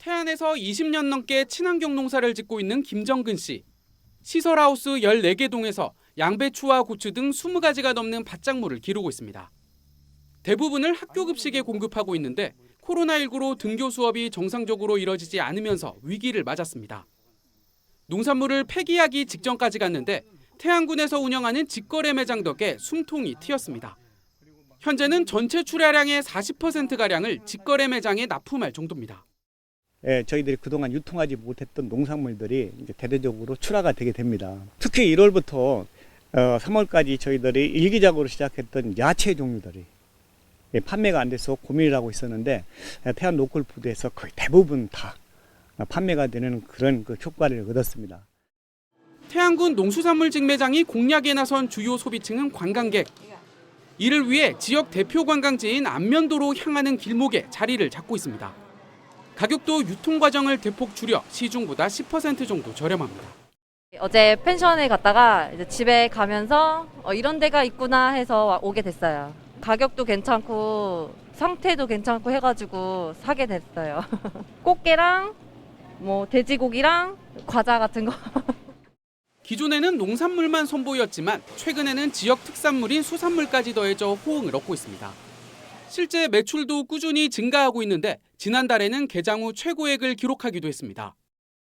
태안에서 20년 넘게 친환경 농사를 짓고 있는 김정근 씨. 시설하우스 14개 동에서 양배추와 고추 등 20가지가 넘는 밭작물을 기르고 있습니다. 대부분을 학교 급식에 공급하고 있는데 코로나19로 등교 수업이 정상적으로 이뤄지지 않으면서 위기를 맞았습니다. 농산물을 폐기하기 직전까지 갔는데 태안군에서 운영하는 직거래 매장 덕에 숨통이 트였습니다. 현재는 전체 출하량의 40%가량을 직거래 매장에 납품할 정도입니다. 예, 저희들이 그동안 유통하지 못했던 농산물들이 이제 대대적으로 출하가 되게 됩니다. 특히 1월부터 어, 3월까지 저희들이 일기적으로 시작했던 야채 종류들이 예, 판매가 안 돼서 고민을 하고 있었는데 예, 태안 로컬 푸드에서 거의 대부분 다 판매가 되는 그런 그 효과를 얻었습니다. 태안군 농수산물 직매장이 공략에 나선 주요 소비층은 관광객. 이를 위해 지역 대표 관광지인 안면도로 향하는 길목에 자리를 잡고 있습니다. 가격도 유통 과정을 대폭 줄여 시중보다 10% 정도 저렴합니다. 어제 펜션에 갔다가 이제 집에 가면서 어, 이런 데가 있구나 해서 와- 오게 됐어요. 가격도 괜찮고 상태도 괜찮고 해가지고 사게 됐어요. 꽃게랑 뭐 돼지고기랑 과자 같은 거. 기존에는 농산물만 선보였지만 최근에는 지역 특산물인 수산물까지 더해져 호응을 얻고 있습니다. 실제 매출도 꾸준히 증가하고 있는데 지난달에는 개장 후 최고액을 기록하기도 했습니다.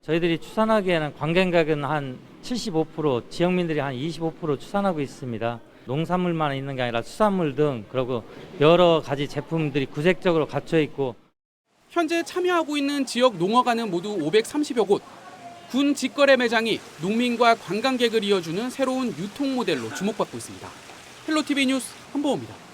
저희들이 추산하기에는 관광객은 한 75%, 지역민들이 한 25% 추산하고 있습니다. 농산물만 있는 게 아니라 수산물 등 그리고 여러 가지 제품들이 구색적으로 갖춰 있고 현재 참여하고 있는 지역 농어가는 모두 530여 곳. 군 직거래 매장이 농민과 관광객을 이어주는 새로운 유통 모델로 주목받고 있습니다. 헬로티비 뉴스 한보호입니다.